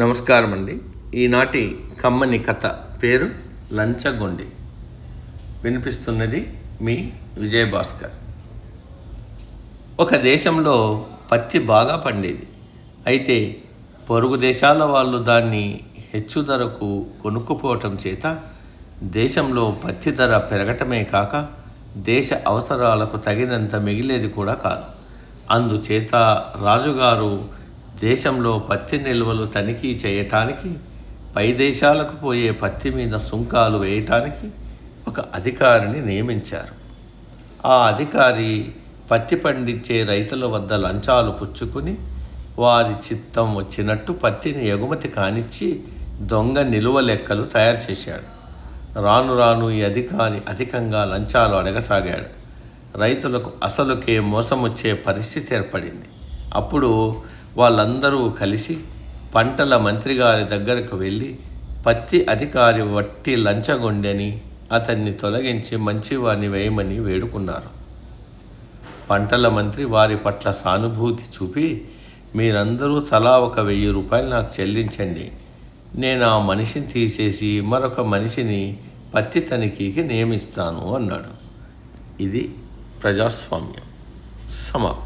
నమస్కారం అండి ఈనాటి కమ్మని కథ పేరు లంచగొండి. వినిపిస్తున్నది మీ విజయభాస్కర్. ఒక దేశంలో పత్తి బాగా పండేది. అయితే పొరుగు దేశాల వాళ్ళు దాన్ని హెచ్చు ధరకు కొనుక్కుపోవటం చేత దేశంలో పత్తి ధర పెరగటమే కాక దేశ అవసరాలకు తగినంత మిగిలేది కూడా కాదు. అందుచేత రాజుగారు దేశంలో పత్తి నిల్వలు తనిఖీ చేయటానికి పై దేశాలకు పోయే పత్తి మీద సుంకాలు వేయటానికి ఒక అధికారిని నియమించారు. ఆ అధికారి పత్తి పండించే రైతుల వద్ద లంచాలు పుచ్చుకుని వారి చిత్తం వచ్చినట్టు పత్తిని ఎగుమతి కానిచ్చి దొంగ నిలువ లెక్కలు తయారు చేశాడు. రాను రాను ఈ అధికారి అధికంగా లంచాలు అడగసాగాడు. రైతులకు అసలుకే మోసం వచ్చే పరిస్థితి ఏర్పడింది. అప్పుడు వాళ్ళందరూ కలిసి పంటల మంత్రి గారి దగ్గరకు వెళ్ళి పత్తి అధికారి వట్టి లంచగొండని అతన్ని తొలగించి మంచివాణ్ణి వేయమని వేడుకున్నారు. పంటల మంత్రి వారి పట్ల సానుభూతి చూపి మీరందరూ తలా ఒక వెయ్యి రూపాయలు నాకు చెల్లించండి. నేను ఆ మనిషిని తీసేసి మరొక మనిషిని పత్తి తనిఖీకి నియమిస్తాను అన్నాడు. ఇది ప్రజాస్వామ్యం. సమాప్తం.